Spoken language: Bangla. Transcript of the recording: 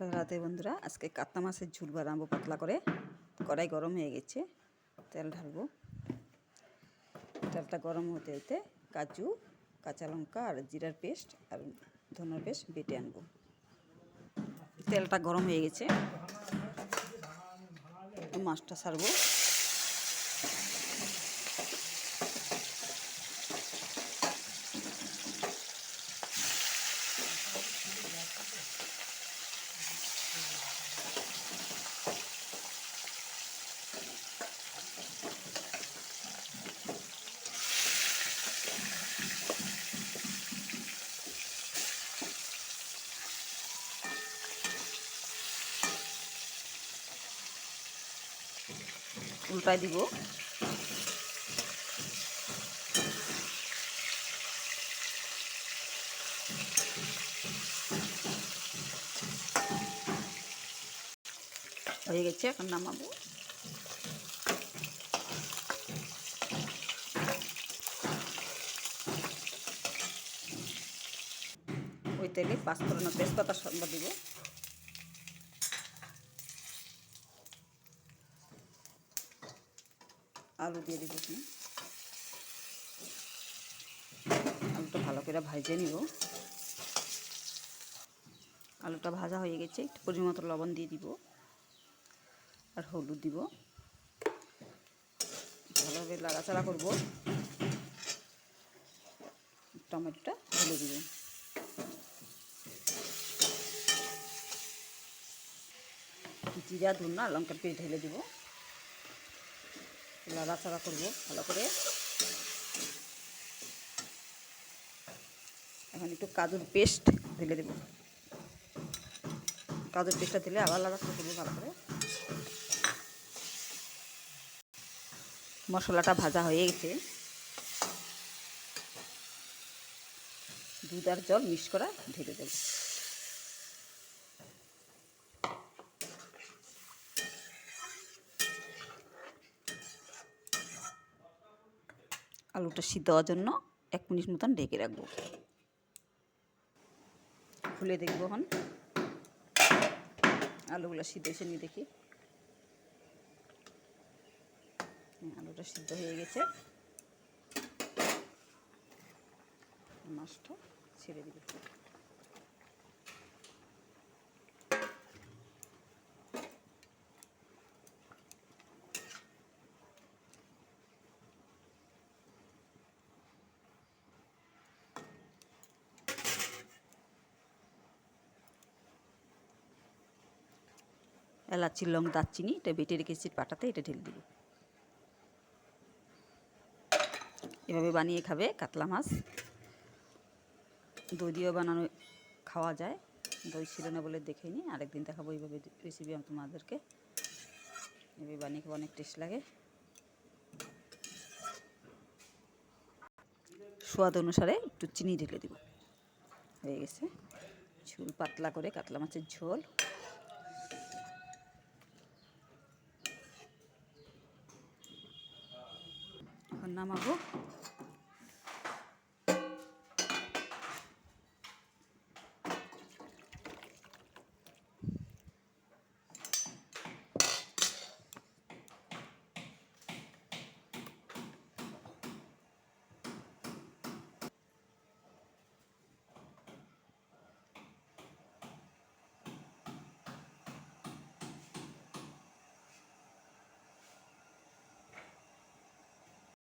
রাতে বন্ধুরা। আজকে কাতলা মাছের ঝুল বানাবো পাতলা করে। কড়াই গরম হয়ে গেছে। তেল ঢালবো। তেলটা গরম হতে হতে কাজু, কাঁচা লঙ্কা আর জিরার পেস্ট আর ধনের পেস্ট বেটে আনব। তেলটা গরম হয়ে গেছে। মাছটা ছাড়বো উল্টায় দিব। হয়ে গেছে এখন নামাবো। ওই তেলে পাঁচফোড়ন তেজপাতা সন্ধ্যা দিব। আলু দিয়ে দিব এখানে। আলুটা ভালো করে ভাজে নিব। আলুটা ভাজা হয়ে গেছে, একটু পরিমাণ লবণ দিয়ে দিব আর হলুদ দিব। ভালোভাবে লাড়াচাড়া করব। টমেটোটা ঢেলে দিব। জিরা ধুনা লঙ্কার পেস্ট ঢেলে দিব। নাড়াচাড়া করব ভালো করে। এখন একটু কাজুর পেস্ট ঢেলে দেবো। কাজুর পেস্টটা দিলে আবার নাড়াচাড়া করব ভালো করে। মশলাটা ভাজা হয়ে গেছে। দুধ আর জল মিক্স করা ঢেলে দেবো। আলুটা সিদ্ধ হওয়ার জন্য এক মিনিট মতন ঢেকে রাখব। খুলে দেখব এখন। আলুগুলো সিদ্ধ হয়েছে নিয়ে দেখি। হ্যাঁ, আলুটা সিদ্ধ হয়ে গেছে। মাছটা ছেড়ে দিব। এলাচি, লং দারচিনি, এটা বেটে রেখেছি পাটাতে, এটা ঢেলে দিব। এভাবে বানিয়ে খাবে কাতলা মাছ। দই দিয়েও বানানো, খাওয়া যায়। দই ছিল না বলে দেখেনি আরেকদিন দেখাবো এইভাবে রেসিপি আমি তোমাদেরকে। এভাবে বানিয়ে খাব, অনেক টেস্ট লাগে। স্বাদ অনুসারে একটু চিনি ঢেলে দিব। হয়ে গেছে। ঝোল পাতলা করে কাতলা মাছের ঝোল। এখন নামাবো